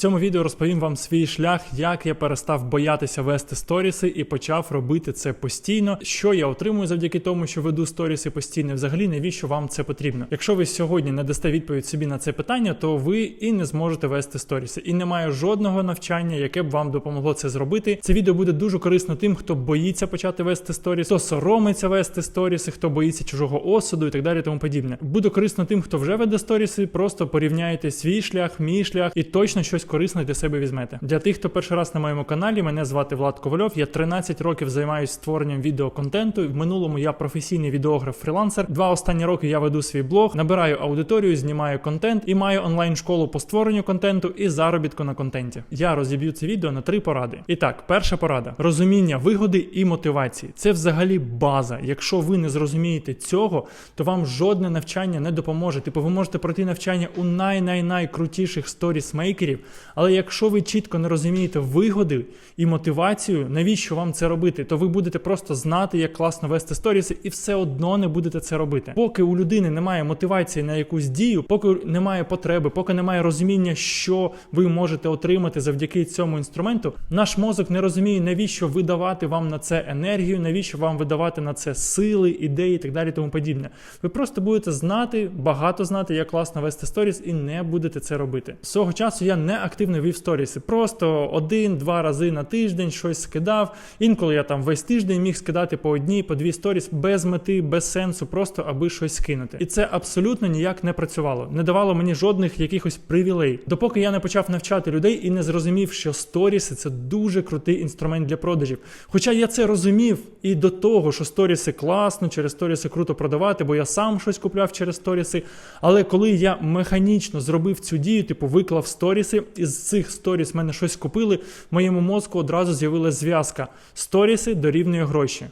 цьому відео розповім вам свій шлях, як я перестав боятися вести сторіси і почав робити це постійно. Що я отримую завдяки тому, що веду сторіси постійно. Взагалі, навіщо вам це потрібно? Якщо ви сьогодні не дасте відповідь собі на це питання, то ви і не зможете вести сторіси. І немає жодного навчання, яке б вам допомогло це зробити. Це відео буде дуже корисно тим, хто боїться почати вести сторіс, хто соромиться вести сторіси, хто боїться чужого осуду і так далі. Тому подібне. Буде корисно тим, хто вже веде сторіси. Просто порівняйте свій шлях, мій шлях, і точно щось корисне для себе візьмете. Для тих, хто перший раз на моєму каналі, мене звати Влад Ковальов. Я 13 років займаюся створенням відеоконтенту. В минулому я професійний відеограф фрілансер. Два останні роки я веду свій блог, набираю аудиторію, знімаю контент і маю онлайн школу по створенню контенту і заробітку на контенті. Я розіб'ю це відео на три поради. І так, перша порада: розуміння вигоди і мотивації. Це взагалі база. Якщо ви не зрозумієте цього, то вам жодне навчання не допоможе. Типу, ви можете пройти навчання у най-най-найкрутіших сторісмейкерів, але якщо ви чітко не розумієте вигоди і мотивацію, навіщо вам це робити, то ви будете просто знати, як класно вести сторіси, і все одно не будете це робити. Поки у людини немає мотивації на якусь дію, поки немає потреби, поки немає розуміння, що ви можете отримати завдяки цьому інструменту, наш мозок не розуміє, навіщо видавати вам на це енергію, навіщо вам видавати на це сили, ідеї і так далі, тому подібне. Ви просто будете знати, багато знати, як класно вести сторіс, і не будете це робити. Свого часу я не активно вів сторіси, просто один-два рази на тиждень щось скидав. Інколи я там весь тиждень міг скидати по одній, по дві сторіс без мети, без сенсу, просто аби щось скинути. І це абсолютно ніяк не працювало, не давало мені жодних якихось привілей. Допоки я не почав навчати людей і не зрозумів, що сторіси це дуже крутий інструмент для продажів. Хоча я це розумів і до того, що сторіси класно, через сторіси круто продавати, бо я сам щось купляв через сторіси. Але коли я механічно зробив цю дію, типу виклав сторіси, і з цих сторіс мене щось купили, в моєму мозку одразу з'явилася зв'язка: сторіси дорівнює гроші.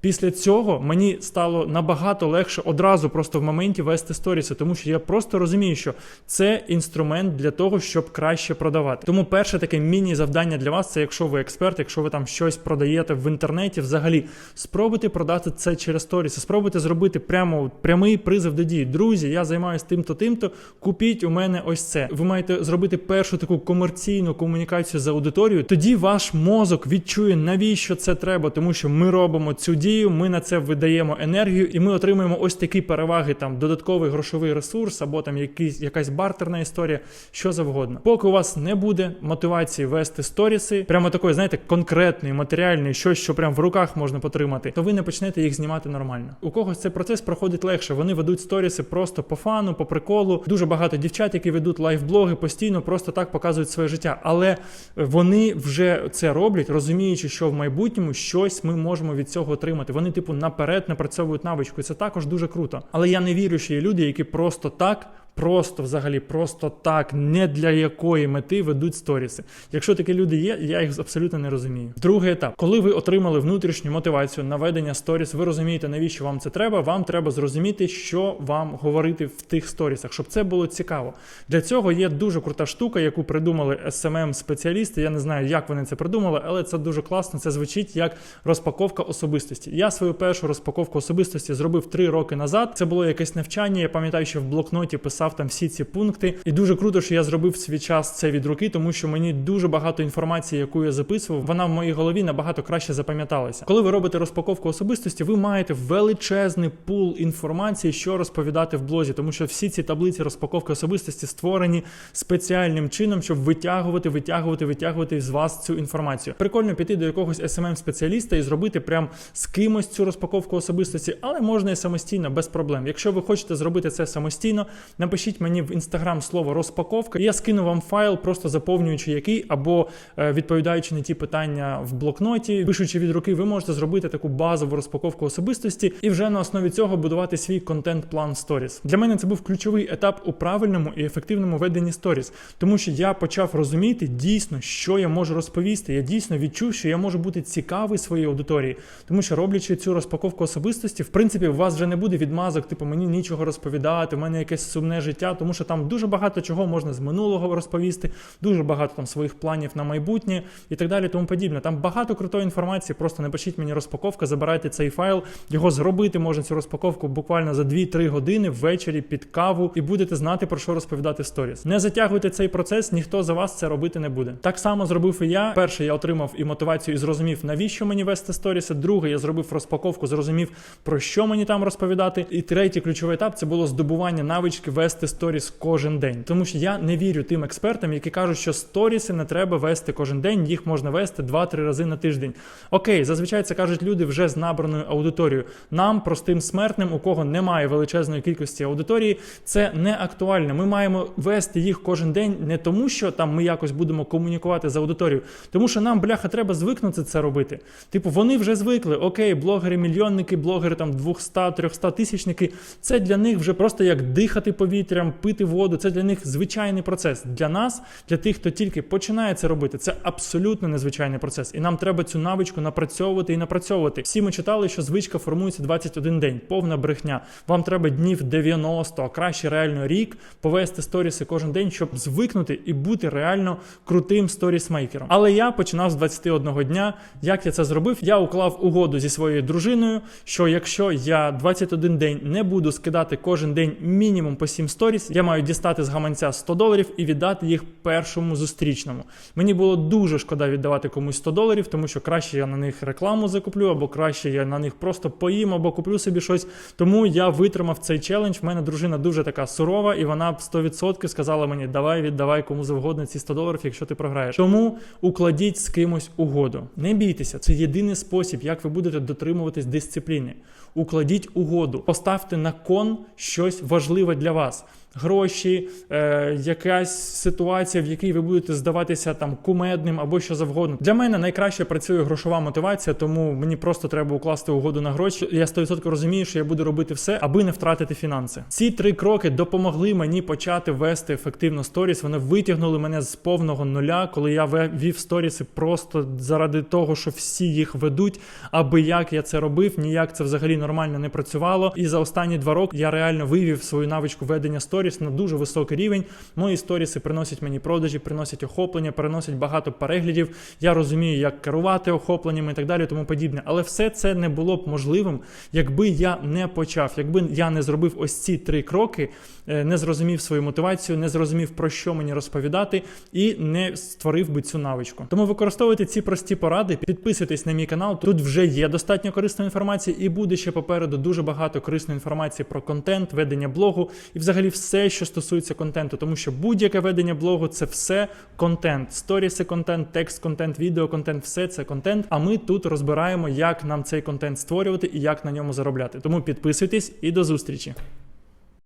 Після цього мені стало набагато легше одразу просто в моменті вести сторіси, тому що я просто розумію, що це інструмент для того, щоб краще продавати. Тому перше таке міні-завдання для вас це якщо ви експерт, якщо ви там щось продаєте в інтернеті, взагалі спробуйте продати це через сторіси, спробуйте зробити прямо прямий призив до дії. Друзі, я займаюся тим-то, тим-то. Купіть у мене ось це. Ви маєте зробити першу таку комерційну комунікацію з аудиторією. Тоді ваш мозок відчує, навіщо це треба, тому що ми робимо цю дію ми на це видаємо енергію, і ми отримуємо ось такі переваги, там додатковий грошовий ресурс, або там якийсь якась бартерна історія, що завгодно. Поки у вас не буде мотивації вести сторіси, прямо такої, знаєте, конкретної, матеріальної, щось, що прямо в руках можна потримати, то ви не почнете їх знімати нормально. У когось цей процес проходить легше. Вони ведуть сторіси просто по фану, по приколу. Дуже багато дівчат, які ведуть лайфблоги, постійно просто так показують своє життя. Але вони вже це роблять, розуміючи, що в майбутньому щось ми можемо від цього отримати вони, типу, наперед напрацьовують навичку. І це також дуже круто. Але я не вірю, що є люди, які просто так. Просто взагалі, просто так, не для якої мети ведуть сторіси. Якщо такі люди є, я їх абсолютно не розумію. Другий етап, коли ви отримали внутрішню мотивацію на ведення сторіс, ви розумієте, навіщо вам це треба. Вам треба зрозуміти, що вам говорити в тих сторісах, щоб це було цікаво. Для цього є дуже крута штука, яку придумали smm спеціалісти Я не знаю, як вони це придумали, але це дуже класно. Це звучить як розпаковка особистості. Я свою першу розпаковку особистості зробив три роки назад. Це було якесь навчання. Я пам'ятаю, що в блокноті писав там всі ці пункти. І дуже круто, що я зробив свій час це від руки, тому що мені дуже багато інформації, яку я записував, вона в моїй голові набагато краще запам'яталася. Коли ви робите розпаковку особистості, ви маєте величезний пул інформації, що розповідати в блозі, тому що всі ці таблиці розпаковки особистості створені спеціальним чином, щоб витягувати, витягувати, витягувати з вас цю інформацію. Прикольно піти до якогось smm спеціаліста і зробити прям з кимось цю розпаковку особистості, але можна і самостійно без проблем. Якщо ви хочете зробити це самостійно, напишіть мені в інстаграм слово розпаковка, і я скину вам файл, просто заповнюючи який, або е, відповідаючи на ті питання в блокноті, пишучи від руки, ви можете зробити таку базову розпаковку особистості і вже на основі цього будувати свій контент-план сторіс. Для мене це був ключовий етап у правильному і ефективному веденні сторіс, тому що я почав розуміти дійсно, що я можу розповісти. Я дійсно відчув, що я можу бути цікавий своїй аудиторії, тому що роблячи цю розпаковку особистості, в принципі, у вас вже не буде відмазок, типу мені нічого розповідати, в мене якесь сумне життя, тому що там дуже багато чого можна з минулого розповісти, дуже багато там своїх планів на майбутнє і так далі. Тому подібне. Там багато крутої інформації. Просто напишіть мені розпаковка, забирайте цей файл. Його зробити можна цю розпаковку буквально за 2-3 години ввечері під каву, і будете знати про що розповідати сторіс. Не затягуйте цей процес, ніхто за вас це робити не буде. Так само зробив і я. Перше, я отримав і мотивацію, і зрозумів, навіщо мені вести сторіси. Друге, я зробив розпаковку, зрозумів про що мені там розповідати. І третій ключовий етап це було здобування навички вести сторіс кожен день. Тому що я не вірю тим експертам, які кажуть, що сторіси не треба вести кожен день, їх можна вести 2-3 рази на тиждень. Окей, зазвичай це кажуть люди вже з набраною аудиторією. Нам, простим смертним, у кого немає величезної кількості аудиторії, це не актуально. Ми маємо вести їх кожен день не тому, що там ми якось будемо комунікувати з аудиторією, тому що нам, бляха, треба звикнути це робити. Типу, вони вже звикли. Окей, блогери, мільйонники, блогери там 200-300 тисячники. Це для них вже просто як дихати повітрям, пити воду. Це для них звичайний процес. Для нас, для тих, хто тільки починає це робити, це абсолютно незвичайний процес. І нам треба цю навичку напрацьовувати і напрацьовувати. Всі ми читали, що звичка формується 21 день, повна брехня. Вам треба днів 90, а краще реально рік повести сторіси кожен день, щоб звикнути і бути реально крутим сторісмейкером. Але я починав з 21 дня. Як я це зробив? Я уклав угоду зі своєю дружиною, що якщо я 21 день не буду скидати кожен день мінімум по 7 сторіс, я маю дістати з гаманця 100 доларів і віддати їх першому зустрічному. Мені було дуже шкода віддавати комусь 100 доларів, тому що краще я на них рекламу закуплю, або краще я на них просто поїм, або куплю собі щось. Тому я витримав цей челендж. В мене дружина дуже така сурова, і вона б 100% сказала мені: давай, віддавай кому завгодно ці 100 доларів, якщо ти програєш. Тому укладіть з кимось угоду. Не бійтеся, це єдиний спосіб, як ви будете дотримуватись дисципліни. Укладіть угоду, поставте на кон щось важливе для вас. Гроші, е, якась ситуація, в якій ви будете здаватися там кумедним або що завгодно. Для мене найкраще працює грошова мотивація, тому мені просто треба укласти угоду на гроші. Я 100% розумію, що я буду робити все, аби не втратити фінанси. Ці три кроки допомогли мені почати вести ефективно сторіс. Вони витягнули мене з повного нуля, коли я вів сторіси просто заради того, що всі їх ведуть. Аби як я це робив, ніяк це взагалі нормально не працювало. І за останні два роки я реально вивів свою навичку ведення сторіс на дуже високий рівень. Мої сторіси приносять мені продажі, приносять охоплення, приносять багато переглядів. Я розумію, як керувати охопленнями і так далі, тому подібне. Але все це не було б можливим, якби я не почав, якби я не зробив ось ці три кроки, е, не зрозумів свою мотивацію, не зрозумів про що мені розповідати, і не створив би цю навичку. Тому використовуйте ці прості поради, підписуйтесь на мій канал. Тут вже є достатньо корисної інформації, і буде ще попереду дуже багато корисної інформації про контент, ведення блогу і взагалі все, що стосується контенту, тому що будь-яке ведення блогу це все контент. Сторіси, контент, текст, контент, відео, контент, все це контент. А ми тут розбираємо, як нам цей контент створювати і як на ньому заробляти. Тому підписуйтесь і до зустрічі.